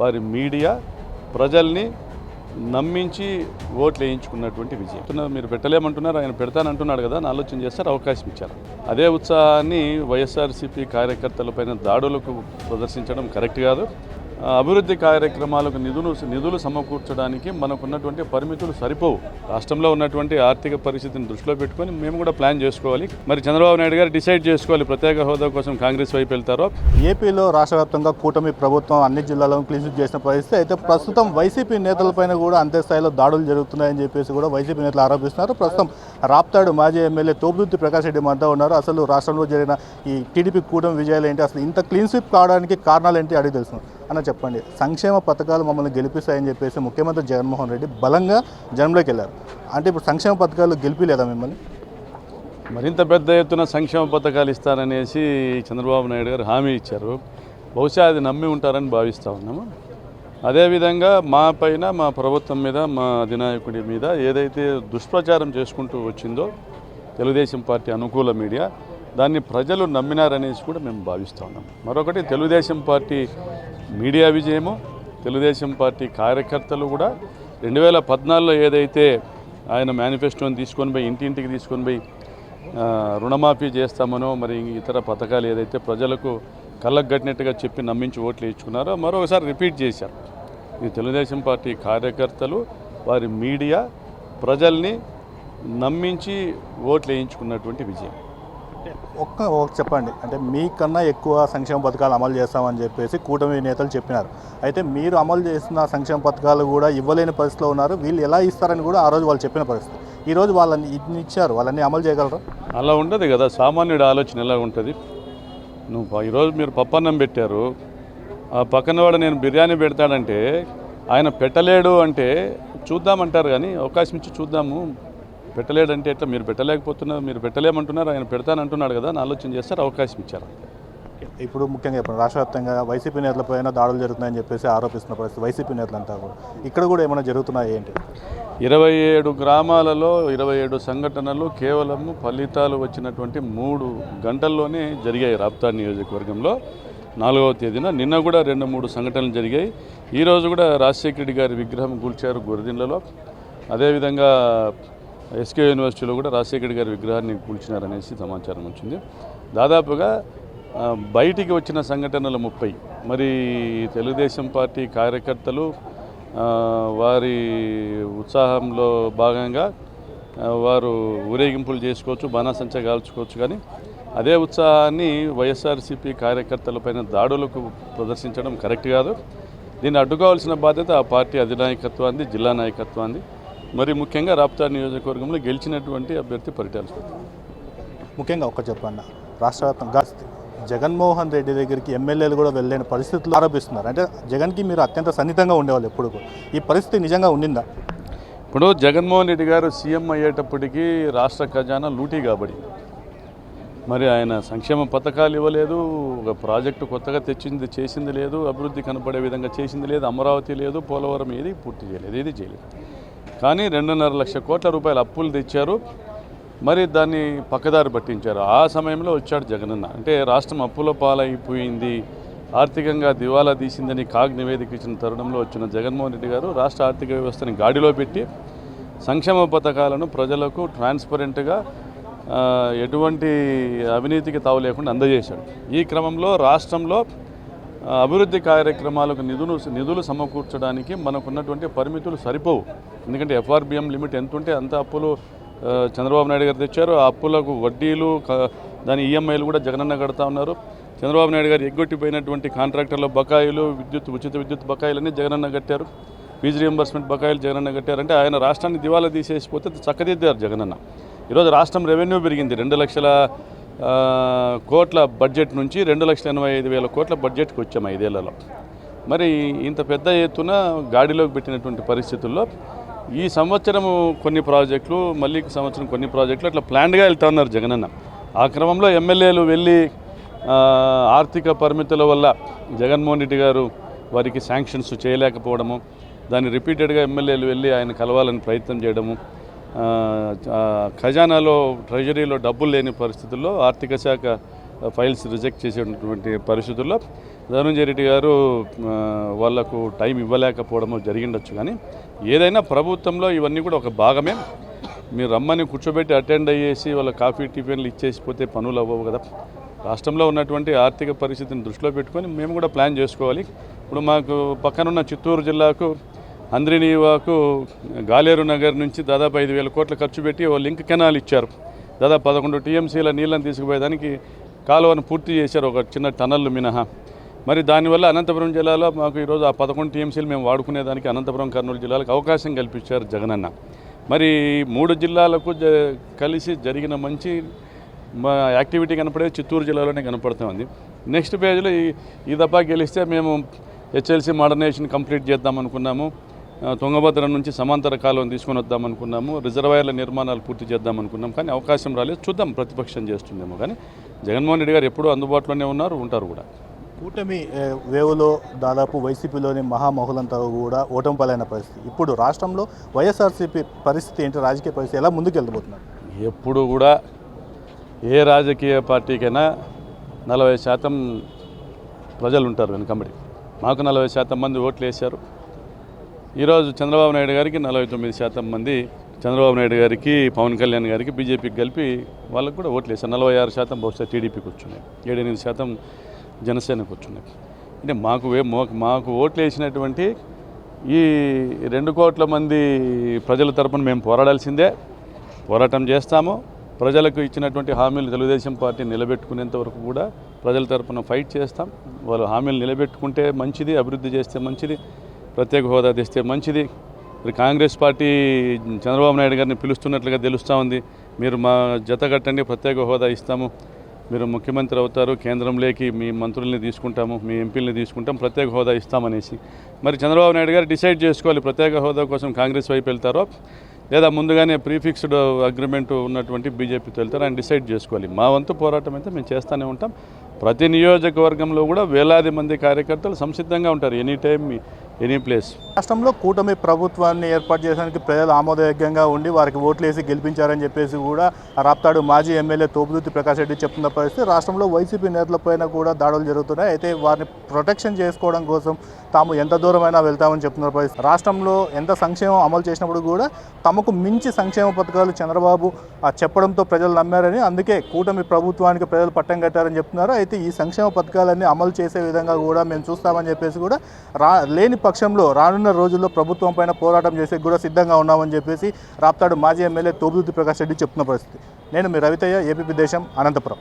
వారి మీడియా ప్రజల్ని నమ్మించి ఓట్లు వేయించుకున్నటువంటి విజయం. మీరు పెట్టలేమంటున్నారు ఆయన పెడతానంటున్నాడు కదా అని ఆలోచన చేస్తారు అవకాశం ఇచ్చారు. అదే ఉత్సాహాన్ని వైఎస్ఆర్సీపీ కార్యకర్తలపైన దాడులకు ప్రదర్శించడం కరెక్ట్ కాదు. అభివృద్ధి కార్యక్రమాలకు నిధులు నిధులు సమకూర్చడానికి మనకున్నటువంటి పరిమితులు సరిపోవు. రాష్ట్రంలో ఉన్నటువంటి ఆర్థిక పరిస్థితిని దృష్టిలో పెట్టుకొని మేము కూడా ప్లాన్ చేసుకోవాలి. మరి చంద్రబాబు నాయుడు గారు డిసైడ్ చేసుకోవాలి ప్రత్యేక హోదా కోసం కాంగ్రెస్ వైపు వెళ్తారో. ఏపీలో రాష్ట్ర వ్యాప్తంగా కూటమి ప్రభుత్వం అన్ని జిల్లాలను క్లీన్ స్వీప్ చేసిన పరిస్థితి. అయితే ప్రస్తుతం వైసీపీ నేతలపైన కూడా అంతే స్థాయిలో దాడులు జరుగుతున్నాయని చెప్పేసి కూడా వైసీపీ నేతలు ఆరోపిస్తున్నారు. ప్రస్తుతం రాప్తాడు మాజీ ఎమ్మెల్యే తోపుదుర్తి ప్రకాష్ రెడ్డి మధ్య ఉన్నారు. అసలు రాష్ట్రంలో జరిగిన ఈ టీడీపీ కూటమి విజయాలు ఏంటి? అసలు ఇంత క్లీన్ స్వీప్ కావడానికి కారణాలు ఏంటి? అడిగి తెలుసు అన్న చెప్పండి. సంక్షేమ పథకాలు మమ్మల్ని గెలిపిస్తాయని చెప్పేసి ముఖ్యమంత్రి జగన్మోహన్ రెడ్డి బలంగా జనంలోకి వెళ్ళారు. అంటే ఇప్పుడు సంక్షేమ పథకాలు గెలిపిలేదా మిమ్మల్ని? మరింత పెద్ద ఎత్తున సంక్షేమ పథకాలు ఇస్తారనేసి చంద్రబాబు నాయుడు గారు హామీ ఇచ్చారు. బహుశా అది నమ్మి ఉంటారని భావిస్తూ ఉన్నాము. అదేవిధంగా మా పైన మా ప్రభుత్వం మీద మా అధినాయకుడి మీద ఏదైతే దుష్ప్రచారం చేసుకుంటూ వచ్చిందో తెలుగుదేశం పార్టీ అనుకూల మీడియా దాన్ని ప్రజలు నమ్మినారనేసి కూడా మేము భావిస్తూ ఉన్నాం. మరొకటి తెలుగుదేశం పార్టీ మీడియా విజయము తెలుగుదేశం పార్టీ కార్యకర్తలు కూడా రెండు వేల పద్నాలుగులో ఏదైతే ఆయన మేనిఫెస్టోని తీసుకొని పోయి ఇంటింటికి తీసుకొని పోయి రుణమాఫీ చేస్తామనో మరి ఇతర పథకాలు ఏదైతే ప్రజలకు కళ్ళకు కట్టినట్టుగా చెప్పి నమ్మించి ఓట్లు వేయించుకున్నారో మరొకసారి రిపీట్ చేశారు. ఈ తెలుగుదేశం పార్టీ కార్యకర్తలు వారి మీడియా ప్రజల్ని నమ్మించి ఓట్లు వేయించుకున్నటువంటి విజయం. ఒక్క ఒక చెప్పండి. అంటే మీకన్నా ఎక్కువ సంక్షేమ పథకాలు అమలు చేస్తామని చెప్పేసి కూటమి నేతలు చెప్పినారు. అయితే మీరు అమలు చేసిన సంక్షేమ పథకాలు కూడా ఇవ్వలేని పరిస్థితిలో ఉన్నారు. వీళ్ళు ఎలా ఇస్తారని కూడా ఆ రోజు వాళ్ళు చెప్పిన పరిస్థితి. ఈరోజు వాళ్ళని ఇన్ని ఇచ్చారు. వాళ్ళని అమలు చేయగలరా? అలా ఉండదు కదా. సామాన్యుడి ఆలోచన ఎలా ఉంటుంది? నువ్వు ఈరోజు మీరు పప్పన్నం పెట్టారు. ఆ పక్కన వాడు నేను బిర్యానీ పెడతాడంటే ఆయన పెట్టలేడు అంటే చూద్దామంటారు కానీ అవకాశం ఇచ్చి చూద్దాము. పెట్టలేడంటే ఎట్లా? మీరు పెట్టలేకపోతున్నారు మీరు పెట్టలేమంటున్నారు ఆయన పెడతానంటున్నాడు కదా అని ఆలోచన చేస్తారు అవకాశం ఇచ్చారు ఇప్పుడు ముఖ్యంగా చెప్పండి రాష్ట్ర వ్యాప్తంగా వైసీపీ నేతలపైన దాడులు జరుగుతున్నాయని చెప్పేసి ఆరోపిస్తున్న పరిస్థితి వైసీపీ నేతలంతా కూడా. ఇక్కడ కూడా ఏమైనా జరుగుతున్నాయి ఏంటి? ఇరవై ఏడు గ్రామాలలో ఇరవై ఏడు సంఘటనలు కేవలం ఫలితాలు వచ్చినటువంటి మూడు గంటల్లోనే జరిగాయి రాప్తా నియోజకవర్గంలో. నాలుగవ తేదీన నిన్న కూడా రెండు మూడు సంఘటనలు జరిగాయి. ఈరోజు కూడా రాజశేఖర రెడ్డి గారి విగ్రహం కూల్చారు గురదిండ్లలో. అదేవిధంగా ఎస్కే యూనివర్సిటీలో కూడా రాజశేఖర్ గారి విగ్రహాన్ని కూల్చినారనేసి సమాచారం వచ్చింది. దాదాపుగా బయటికి వచ్చిన సంఘటనలు ముప్పై. మరి తెలుగుదేశం పార్టీ కార్యకర్తలు వారి ఉత్సాహంలో భాగంగా వారు ఊరేగింపులు చేసుకోవచ్చు బాణాసంచ కాల్చుకోవచ్చు కానీ అదే ఉత్సాహాన్ని వైఎస్ఆర్సీపీ కార్యకర్తలపైన దాడులకు ప్రదర్శించడం కరెక్ట్ కాదు. దీన్ని అడ్డుకోవాల్సిన బాధ్యత ఆ పార్టీ అధినాయకత్వాన్ని జిల్లా నాయకత్వాన్ని మరి ముఖ్యంగా రాప్తా నియోజకవర్గంలో గెలిచినటువంటి అభ్యర్థి పరిటాల. ముఖ్యంగా ఒక్క చెప్పండి రాష్ట్ర వ్యాప్తంగా జగన్మోహన్ రెడ్డి దగ్గరికి ఎమ్మెల్యేలు కూడా వెళ్ళలేని పరిస్థితులు ఆరోపిస్తున్నారు. అంటే జగన్కి మీరు అత్యంత సన్నిహితంగా ఉండేవాళ్ళు ఎప్పుడు ఈ పరిస్థితి నిజంగా ఉండిందా? ఇప్పుడు జగన్మోహన్ రెడ్డి గారు సీఎం అయ్యేటప్పటికీ రాష్ట్ర ఖజానా లూటీ కాబడి. మరి ఆయన సంక్షేమ పథకాలు ఇవ్వలేదు ఒక ప్రాజెక్టు కొత్తగా తెచ్చింది చేసింది లేదు అభివృద్ధి కనపడే విధంగా చేసింది లేదు అమరావతి లేదు పోలవరం ఏది పూర్తి చేయలేదు ఏది చేయలేదు. కానీ రెండున్నర లక్ష కోట్ల రూపాయల అప్పులు తెచ్చారు. మరి దాన్ని పక్కదారి పట్టించారు. ఆ సమయంలో వచ్చాడు జగనన్న. అంటే రాష్ట్రం అప్పుల పాలైపోయింది. ఆర్థికంగా దివాలా తీసిందని కాగ్ నివేదిక ఇచ్చిన తరుణంలో వచ్చిన జగన్మోహన్ రెడ్డి గారు రాష్ట్ర ఆర్థిక వ్యవస్థని గాడిలో పెట్టి సంక్షేమ పథకాలను ప్రజలకు ట్రాన్స్పరెంట్గా ఎటువంటి అవినీతికి తావు లేకుండా అందజేశాడు. ఈ క్రమంలో రాష్ట్రంలో అభివృద్ధి కార్యక్రమాలకు నిధులు నిధులు సమకూర్చడానికి మనకున్నటువంటి పరిమితులు సరిపోవు. ఎందుకంటే ఎఫ్ఆర్బిఎం లిమిట్ ఎంత ఉంటే అంత అప్పులు చంద్రబాబు నాయుడు గారు తెచ్చారు. ఆ అప్పులకు వడ్డీలు దాని ఈఎంఐలు కూడా జగనన్న కడతా ఉన్నారు. చంద్రబాబు నాయుడు గారు ఎగ్గొట్టిపోయినటువంటి కాంట్రాక్టర్ల బకాయిలు విద్యుత్ ఉచిత విద్యుత్ బకాయిలన్నీ జగనన్న కట్టారు. ఫీజు రియంబర్స్మెంట్ బకాయిలు జగనన్న కట్టారంటే ఆయన రాష్ట్రాన్ని దివాలా తీసేసిపోతే చక్కదిద్దారు జగనన్న. ఈరోజు రాష్ట్రం రెవెన్యూ పెరిగింది. రెండు లక్షల కోట్ల బడ్జెట్ నుంచి రెండు లక్షల ఎనభై ఐదు వేల కోట్ల బడ్జెట్కి వచ్చాము ఐదేళ్ళలో. మరి ఇంత పెద్ద ఎత్తున గాడిలోకి పెట్టినటువంటి పరిస్థితుల్లో ఈ సంవత్సరము కొన్ని ప్రాజెక్టులు మళ్ళీ ఈ సంవత్సరం కొన్ని ప్రాజెక్టులు అట్లా ప్లాన్డ్గా వెళ్తా ఉన్నారు జగనన్న. ఆ క్రమంలో ఎమ్మెల్యేలు వెళ్ళి ఆర్థిక పరిమితుల వల్ల జగన్మోహన్ రెడ్డి గారు వారికి శాంక్షన్స్ చేయలేకపోవడము దాన్ని రిపీటెడ్గా ఎమ్మెల్యేలు వెళ్ళి ఆయన కలవాలని ప్రయత్నం చేయడము ఖజానాలో ట్రెజరీలో డబ్బులు లేని పరిస్థితుల్లో ఆర్థిక శాఖ ఫైల్స్ రిజెక్ట్ చేసేటువంటి పరిస్థితుల్లో ధనంజయ రెడ్డి గారు వాళ్ళకు టైం ఇవ్వలేకపోవడము జరిగిండొచ్చు కానీ ఏదైనా ప్రభుత్వంలో ఇవన్నీ కూడా ఒక భాగమే. మీరు రమ్మని కూర్చోబెట్టి అటెండ్ అయ్యేసి వాళ్ళ కాఫీ టిఫిన్లు ఇచ్చేసిపోతే పనులు అవ్వవు కదా. రాష్ట్రంలో ఉన్నటువంటి ఆర్థిక పరిస్థితిని దృష్టిలో పెట్టుకొని మేము కూడా ప్లాన్ చేసుకోవాలి. ఇప్పుడు మాకు పక్కనున్న చిత్తూరు జిల్లాకు అంద్రినీవాకు గాలేరు నగర్ నుంచి దాదాపు ఐదు వేల కోట్లు ఖర్చు పెట్టి ఓ లింక్ కెనాల్ ఇచ్చారు. దాదాపు పదకొండు టీఎంసీల నీళ్ళని తీసుకుపోయేదానికి కాలువను పూర్తి చేశారు ఒక చిన్న టనల్ మినహా. మరి దానివల్ల అనంతపురం జిల్లాలో మాకు ఈరోజు ఆ పదకొండు టీఎంసీలు మేము వాడుకునేదానికి అనంతపురం కర్నూలు జిల్లాలకు అవకాశం కల్పించారు జగనన్న. మరి మూడు జిల్లాలకు జ కలిసి జరిగిన మంచి మా యాక్టివిటీ కనపడేది చిత్తూరు జిల్లాలోనే కనపడుతుంది నెక్స్ట్ పేజ్లో ఈ ఈ దఫా గెలిస్తే మేము హెచ్ఎల్సీ మోడర్నైజేషన్ కంప్లీట్ చేద్దాం అనుకున్నాము. తుంగభద్ర నుంచి సమాంతర కాలువను తీసుకొని వద్దాం అనుకున్నాము. రిజర్వాయర్ల నిర్మాణాలు పూర్తి చేద్దాం అనుకున్నాం. కానీ అవకాశం రాలేదు. చూద్దాం ప్రతిపక్షం చేస్తుందేమో కానీ జగన్మోహన్ రెడ్డి గారు ఎప్పుడూ అందుబాటులోనే ఉన్నారు ఉంటారు కూడా. కూటమి వేవులో దాదాపు వైసీపీలోని మహామహులంతా కూడా ఓటమి పాలైన పరిస్థితి. ఇప్పుడు రాష్ట్రంలో వైఎస్ఆర్సీపీ పరిస్థితి ఏంటి? రాజకీయ పరిస్థితి ఎలా ముందుకు వెళ్ళబోతున్నారు ఎప్పుడు కూడా ఏ రాజకీయ పార్టీకైనా నలభై శాతం ప్రజలు ఉంటారు వెనుకబడి. మాకు నలభై శాతం మంది ఓట్లు వేశారు. ఈరోజు చంద్రబాబు నాయుడు గారికి నలభై తొమ్మిది శాతం మంది చంద్రబాబు నాయుడు గారికి పవన్ కళ్యాణ్ గారికి బీజేపీకి కలిపి వాళ్ళకు కూడా ఓట్లు వేశారు. నలభై ఆరు శాతం బహుశా టీడీపీకి వచ్చున్నాయి ఏడెనిమిది శాతం జనసేనకు వచ్చున్నాయి అంటే మాకు వే మాకు- మాకు ఓట్లు వేసినటువంటి ఈ రెండు కోట్ల మంది ప్రజల తరపున మేము పోరాడాల్సిందే. పోరాటం చేస్తాము. ప్రజలకు ఇచ్చినటువంటి హామీలు తెలుగుదేశం పార్టీ నిలబెట్టుకునేంత వరకు కూడా ప్రజల తరపున ఫైట్ చేస్తాం. వాళ్ళు హామీలు నిలబెట్టుకుంటే మంచిది అభివృద్ధి చేస్తే మంచిది. ప్రత్యేక హోదా తెస్తే మంచిది. మరి కాంగ్రెస్ పార్టీ చంద్రబాబు నాయుడు గారిని పిలుస్తున్నట్లుగా తెలుస్తూ ఉంది. మీరు మా జత కట్టండి ప్రత్యేక హోదా ఇస్తాము. మీరు ముఖ్యమంత్రి అవుతారు కేంద్రంలోకి మీ మంత్రుల్ని తీసుకుంటాము మీ ఎంపీలని తీసుకుంటాం ప్రత్యేక హోదా ఇస్తామనేసి. మరి చంద్రబాబు నాయుడు గారు డిసైడ్ చేసుకోవాలి ప్రత్యేక హోదా కోసం కాంగ్రెస్ వైపు వెళ్తారో లేదా ముందుగానే ప్రీఫిక్స్డ్ అగ్రిమెంట్ ఉన్నటువంటి బీజేపీతో వెళ్తారో ఆయన డిసైడ్ చేసుకోవాలి. మా వంతు పోరాటం అయితే మేము చేస్తూనే ఉంటాం. ప్రతి నియోజకవర్గంలో కూడా వేలాది మంది కార్యకర్తలు సంసిద్ధంగా ఉంటారు. Any time any place. రాష్ట్రంలో కూటమి ప్రభుత్వాన్ని ఏర్పాటు చేయడానికి ప్రజలు ఆమోదయోగ్యంగా ఉండి వారికి ఓట్లు వేసి గెలిపించారని చెప్పేసి కూడా రాప్తాడు మాజీ ఎమ్మెల్యే తోపుదుర్తి ప్రకాష్ రెడ్డి చెప్తున్న పరిస్థితి. రాష్ట్రంలో వైసీపీ నేతలపైన కూడా దాడులు జరుగుతున్నాయి. అయితే వారిని ప్రొటెక్షన్ చేసుకోవడం కోసం తాము ఎంత దూరమైనా వెళ్తామని చెప్తున్న పరిస్థితి. రాష్ట్రంలో ఎంత సంక్షేమం అమలు చేసినప్పుడు కూడా తమకు మించి సంక్షేమ పథకాలు చంద్రబాబు చెప్పడంతో ప్రజలు నమ్మారని అందుకే కూటమి ప్రభుత్వానికి ప్రజలు పట్టం కట్టారని చెప్తున్నారు. అయితే ఈ సంక్షేమ పథకాలన్నీ అమలు చేసే విధంగా కూడా మేము చూస్తామని చెప్పేసి కూడా రా లేని పక్షంలో రానున్న రోజుల్లో ప్రభుత్వం పైన పోరాటం చేసే కూడా సిద్ధంగా ఉన్నామని చెప్పేసి రాప్తాడు మాజీ ఎమ్మెల్యే తోబుదుతి ప్రకాష్ రెడ్డి చెప్తున్న పరిస్థితి. నేను మీ రవితయ్య ఏపీ దేశం అనంతపురం.